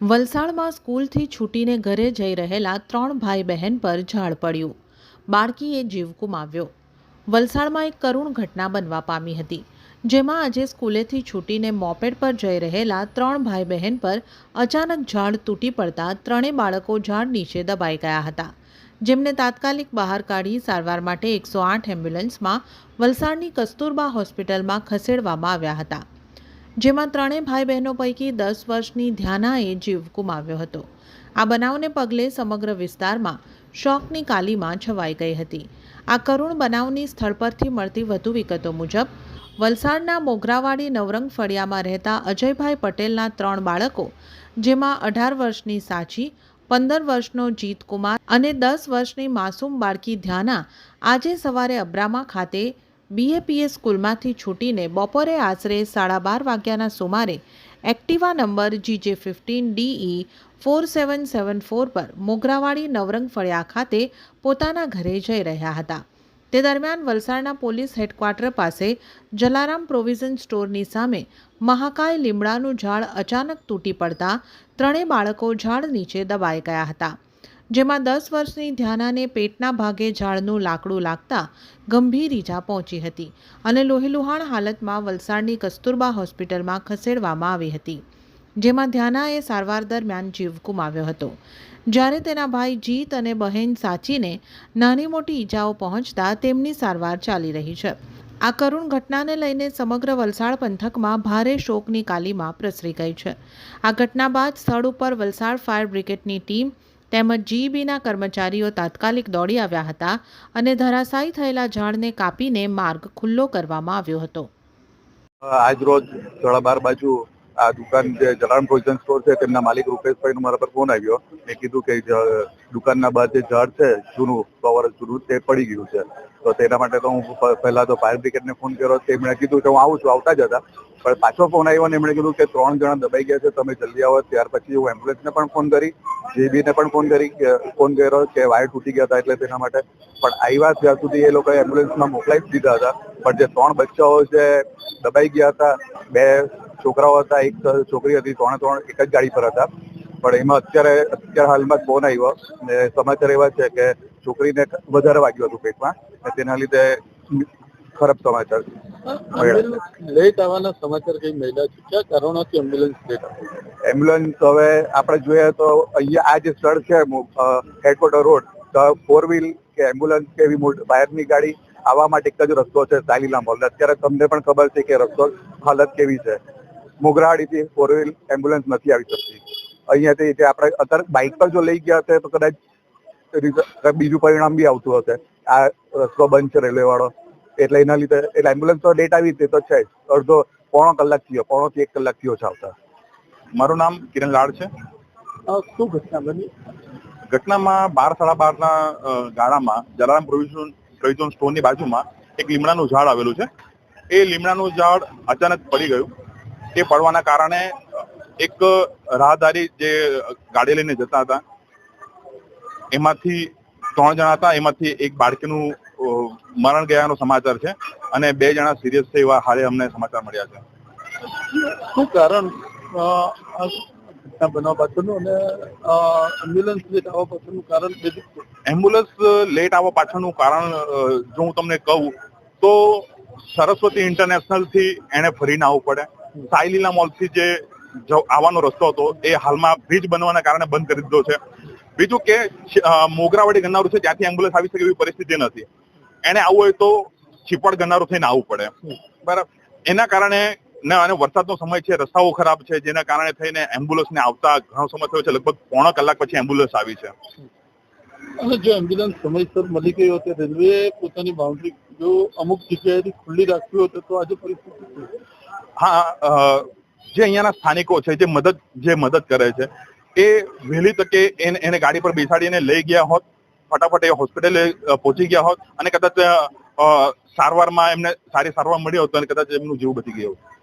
વલસાડમાં સ્કૂલથી છૂટીને ઘરે જઈ રહેલા ત્રણ ભાઈ બહેન પર ઝાડ પડ્યું. બાળકીએ જીવ ગુમાવ્યો. વલસાડમાં એક કરુણ ઘટના બનવા પામી હતી, જેમાં આજે સ્કૂલેથી છૂટીને મોપેડ પર જઈ રહેલા ત્રણ ભાઈ બહેન પર અચાનક ઝાડ તૂટી પડતા ત્રણેય બાળકો ઝાડ નીચે દબાઈ ગયા હતા. જેમને તાત્કાલિક બહાર કાઢી સારવાર માટે એકસો આઠ એમ્બ્યુલન્સમાં વલસાડની કસ્તુરબા હોસ્પિટલમાં ખસેડવામાં આવ્યા હતા. જેમાં ત્રણેય ભાઈ બહેનો પૈકી દસ વર્ષની ધ્યાનાએ જીવ ગુમાવ્યો હતો. આ બનાવને પગલે સમગ્ર વિસ્તારમાં શોકની કાલીમાં છવાઈ ગઈ હતી. આ કરુણ બનાવની સ્થળ પરથી મળતી વધુ વિગતો મુજબ, વલસાડના મોગરાવાડી નવરંગ ફળિયામાં રહેતા અજયભાઈ પટેલના ત્રણ બાળકો, જેમાં અઢાર વર્ષની સાચી, પંદર વર્ષનો જીતકુમાર અને દસ વર્ષની માસૂમ બાળકી ધ્યાના આજે સવારે અબ્રામા ખાતે બીએપીએસ સ્કૂલમાંથી છૂટીને બપોરે આશરે સાડા બાર વાગ્યાના સુમારે Activa number GJ fifteen DE four seven seven four પર મોગરાવાડી નવરંગ ફળિયા ખાતે પોતાના ઘરે જઈ રહ્યા હતા. તે દરમિયાન વલસાડના પોલીસ હેડક્વાર્ટર પાસે જલારામ પ્રોવિઝન સ્ટોરની સામે મહાકાય લીમડાનું ઝાડ અચાનક તૂટી પડતા ત્રણેય બાળકો ઝાડ નીચે દબાઈ ગયા હતા. જેમાં દસ વર્ષની ધ્યાનાને પેટના ભાગે ઝાડનું લાકડું લાગતા ગંભીર ઈજા પહોંચી હતી અને લોહીલુહાણ હાલતમાં વલસાડની કસ્તુરબા હોસ્પિટલમાં ખસેડવામાં આવી હતી, જેમાં ધ્યાનાએ સારવાર દરમિયાન જીવ ગુમાવ્યો હતો. જ્યારે તેના ભાઈ જીત અને બહેન સાચીને નાની મોટી ઈજાઓ પહોંચતા તેમની સારવાર ચાલી રહી છે. આ કરુણ ઘટનાને લઈને સમગ્ર વલસાડ પંથકમાં ભારે શોકની કાલીમાં પ્રસરી ગઈ છે. આ ઘટના બાદ સ્થળ ઉપર વલસાડ ફાયર બ્રિગેડની ટીમ તેમજ જીઈબીના કર્મચારીઓ તાત્કાલિક દોડી આવ્યા હતા અને ધરાશાયી થયેલા ઝાડને કાપીને માર્ગ ખુલ્લો કરવામાં આવ્યો હતો. આજરોજ જળાબાર બાજુ આ દુકાન જે જલારામ પ્રોવિઝન સ્ટોર છે, તેમના માલિક રૂપેશભાઈ મારા પર ફોન આવ્યો. મેં કીધું કે દુકાનના બહાર જે ઝાડ છે, જૂનું સો વર્ષ જૂનું તે પડી ગયું છે. તો તેના માટે તો હું પહેલા તો ફાયર બ્રિગેડને ફોન કર્યો. તેમણે કીધું કે હું આવું છું, આવતા જ હતા. પણ પાછો ફોન આવ્યો ને એમણે કીધું કે ત્રણ જણા દબાઈ ગયા છે, તમે જલ્દી આવો. ત્યાર પછી હું એમ્બ્યુલન્સને પણ ફોન કરી જેબીને પણ ફોન કરી ફોન કર્યો કે વાયર તૂટી ગયા હતા એટલે તેના માટે. પણ આવ્યા ત્યાં સુધી એ લોકો એમ્બ્યુલન્સમાં મોકલાવી દીધા હતા. પણ જે ત્રણ બચ્ચાઓ જે દબાઈ ગયા હતા. બે છોકરાઓ હતા, એક છોકરી હતી, ત્રણે ત્રણ એક જ ગાડી પર હતા. પણ એમાં અત્યારે અત્યારે હાલમાં જ ફોન આવ્યો ને સમાચાર એવા છે કે છોકરીને વધારે વાગ્યું હતું પેટમાં તેના લીધે ખરાબ સમાચાર લેટ આવવાના સમાચાર કઈ મળ્યા છે? કયા કારણોથી એમ્બ્યુલન્સ લેટ આવે? એમ્બ્યુલન્સ હવે આપણે જોઈએ તો અહીંયા આ જે સ્થળ છે હેડક્વાર્ટર રોડ, તો ફોર વ્હીલ કે એમ્બ્યુલન્સ કે એવી બહારની ગાડી આવવા માટે એક જ રસ્તો છે સાલીલા મોલ અત્યારે તમને પણ ખબર છે કે રસ્તો હાલત કેવી છે. મોગરાડીથી ફોર વ્હીલ એમ્બ્યુલન્સ નથી આવી શકતી. અહીંયાથી જે આપણે અત્યારે બાઇક પર જો લઈ ગયા છે તો કદાચ બીજું પરિણામ બી આવતું હશે. આ રસ્તો બંધ છે રેલવે વાળો એટલે એના લીધે એટલે એમ્બ્યુલન્સ તો લેટ આવી તે તો છે જ. અડધો પોણો કલાક થયો પોણો થી એક કલાક થયો છે આવતા. મારું નામ કિરણ લાડ છે. શું ઘટના બની? ઘટનામાં બાર સાડા બારના ગાળામાં જલારામ પ્રોવિઝન પ્રોવિઝન સ્ટોરની બાજુમાં એક લીમડાનું ઝાડ આવેલું છે. એ લીમડાનું ઝાડ અચાનક પડી ગયું. તે પડવાના કારણે એક રાહદારી જે ગાડી લઈને જતા હતા એમાંથી ત્રણ જણા હતા. એમાંથી એક બાળકીનું મરણ ગયાનો સમાચાર છે અને બે જણા સિરિયસ છે એવા હાલે અમને સમાચાર મળ્યા છે. શું કારણ? ઘટના બનવા પાછળનું અને અ, એમ્બ્યુલન્સ લેટ આવવા પાછળનું કારણ એમ્બ્યુલન્સ લેટ આવવા પાછળનું કારણ જો હું તમને કહું તો સરસ્વતી ઇન્ટરનેશનલથી એને ફરીને આવવું પડે. સાયલીલા મોલથી જે આવવાનો રસ્તો હતો એ હાલમાં બ્રિજ બનવાના કારણે બંધ કરી દીધો છે. બીજું કે મોગરાવાડી ગન્નારું છે ત્યાંથી એમ્બ્યુલન્સ આવી શકે એવી પરિસ્થિતિ નથી. એને આવું હોય તો છીપડ ગનારો થઈને આવવું પડે. બરાબર. એના કારણે ને અને વરસાદનો સમય છે રસ્તાઓ ખરાબ છે જેના કારણે થઈને એમ્બ્યુલન્સને આવતા ઘણો સમય થયો છે લગભગ પોણો કલાક પછી એમ્બ્યુલન્સ આવી છે. અને જો એમ્બ્યુલન્સ સમયસર મળી ગઈ હોત રેલવે પોતાની બાઉન્ડ્રી જો અમુક જગ્યાએથી ખુલ્લી રાખવી હોત તો આજે પરિસ્થિતિ હા જે અહીંયાના સ્થાનિકો છે જે મદદ જે મદદ કરે છે એ વહેલી તકે એને એને ગાડી પર બેસાડીને લઈ ગયા હોત ફટાફટ એ હોસ્પિટલે પહોંચી ગયા હોત અને કદાચ સારવારમાં એમને સારી સારવાર મળી હોત અને કદાચ એમનું જીવ બચી ગયું હોત.